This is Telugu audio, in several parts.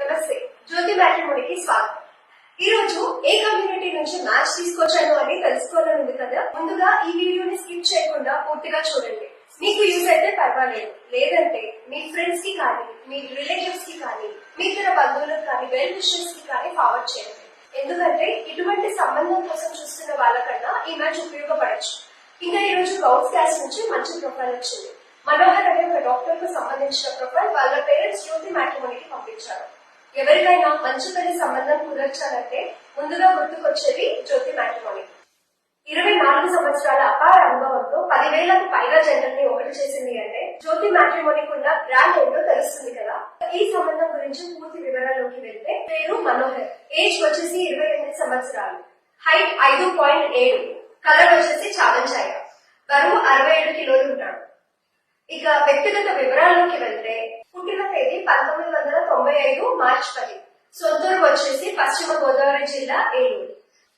నమస్తే జ్యోతి మ్యాట్రిమోనికి స్వాగతం. ఈ రోజు ఏ కమ్యూనిటీ నుంచి మ్యాచ్ తీసుకొచ్చాను అని తెలుసుకోవాలని ఉంది కదా ముందుగా ఈ వీడియోని స్కిప్ చేయకుండా పూర్తిగా చూడండి. మీకు యూజ్ అయితే పర్వాలేదు. లేదంటే మీ ఫ్రెండ్స్కి కానీ మీ రిలేటివ్స్కి కానీ మీ ఇతర బంధువులకు కానీ వెల్ విషెస్కి కానీ ఫార్వర్డ్ చేయండి. ఎందుకంటే ఇటువంటి సంబంధం కోసం చూస్తున్న వాళ్ళకన్నా ఈ మ్యాచ్ ఉపయోగపడచ్చు. ఇంకా ఈ రోజు గౌడ్స్ క్లాస్ నుంచి మంచి ప్రొఫైల్ వచ్చింది. మనోహర్ అనే ఒక డాక్టర్కు సంబంధించిన ప్రొఫైల్ వాళ్ళ పేరెంట్స్ జ్యోతి మ్యాట్రిమోనికి పంపించారు. ఎవరికైనా మంచి పెళ్ళి సంబంధం కుదర్చాలంటే ముందుగా గుర్తుకొచ్చేది జ్యోతి మ్యాట్రిమోని. ఇరవై నాలుగు సంవత్సరాల అపార అనుభవంతో పదివేలకు పైగా జనరల్ని ఒకటి చేసింది అంటే జ్యోతి మ్యాట్రిమోనికి ఉన్న బ్రాండ్ ఏంటో తెలుస్తుంది కదా? ఈ సంబంధం గురించి పూర్తి వివరాల్లోకి వెళ్తే పేరు మనోహర్. ఏజ్ వచ్చేసి ఇరవై ఎనిమిది సంవత్సరాలు. హైట్ ఐదు పాయింట్ ఏడు. కలర్ వచ్చేసి చావంచాయ బరువు అరవై ఏడు కిలోలు ఉంటాడు ఇక వ్యక్తిగత వివరాల్లోకి వెళ్తే పుట్టిన తేదీ పంతొమ్మిది వందల ఐదు మార్చి పది. సొంతూరు వచ్చేసి పశ్చిమ గోదావరి జిల్లా ఏలూరు.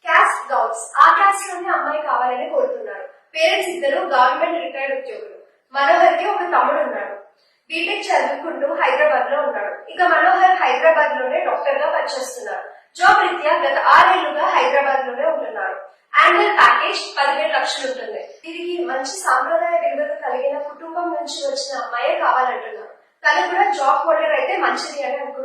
క్యాస్ట్ గౌడ్స్ ఆ క్యాస్ట్లోనే అమ్మాయి కావాలని కోరుతున్నారు. పేరెంట్స్ ఇద్దరు గవర్నమెంట్ రిటైర్డ్ ఉద్యోగులు. మనోహర్కి ఒక తమ్ముడు ఉన్నాడు. బీటెక్ చదువుకుంటూ హైదరాబాద్లో ఉన్నాడు. ఇక మనోహర్ హైదరాబాద్లోనే డాక్టర్గా పనిచేస్తున్నారు. జాబ్ రీత్యా గత ఆరేళ్ళుగా హైదరాబాద్లోనే ఉంటున్నారు. యాన్యువల్ ప్యాకేజ్ పదిహేడు లక్షలు ఉంటుంది. వీరికి మంచి సాంప్రదాయ విలువలు కలిగిన కుటుంబం నుంచి వచ్చిన అమ్మాయే కావాలంటున్నారు. తను కూడా జాబ్ హోల్డర్ అయితే మంచిది అని అనుకుంటున్నాను.